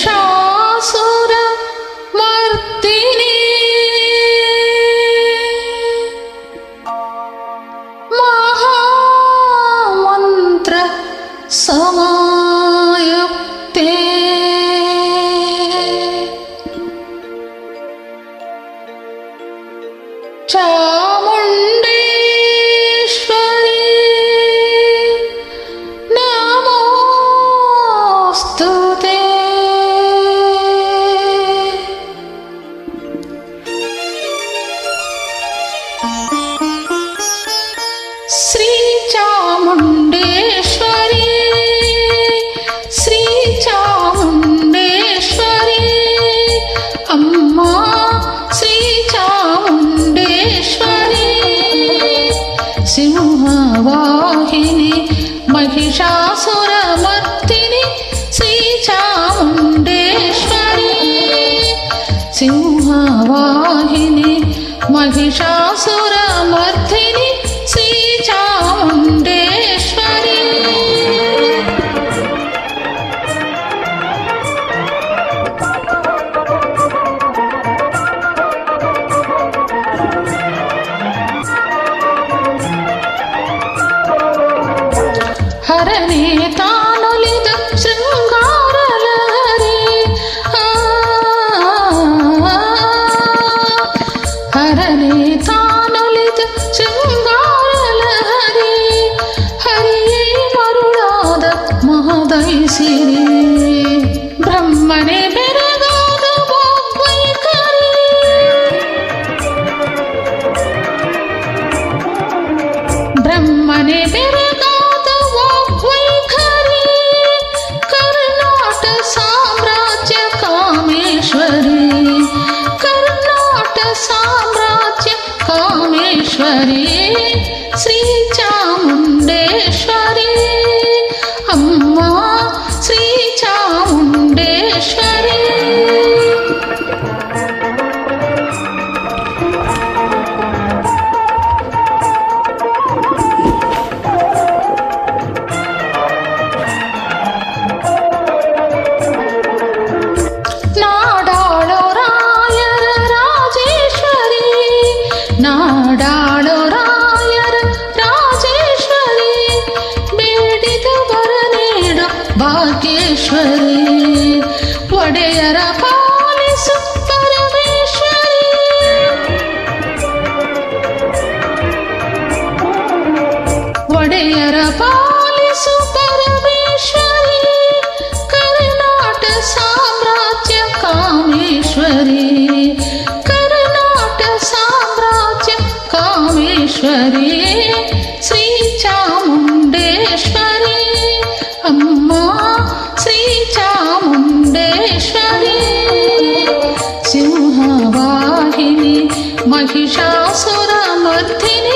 महिषासुर मर्दिनी महामन्त्र समा 小 వాహిని మహిషాసురమర్తిని శ్రీచాముండేశ్వరి. సింహవాహిని మహిషాసురమర్తిని தாரனே தானொலிது சிங்காரலரே ஹரனே தானொலிது சிங்காரலரே ஹரியை மருளாத மாதை சிறே ನಾಡಾಳೋ ರಾಯರ ರಾಜೇಶ್ವರಿ ಬೇಡಿದ ವರ ನೀಡು ಭಾಗ್ಯೇಶ್ವರಿ ಒಡೆಯರ ಪಾಲಿಸು ಪರಮೇಶ್ವರಿ ಒಡೆಯರ ಪಾಲಿಸು हिंसा सुरा मध्ये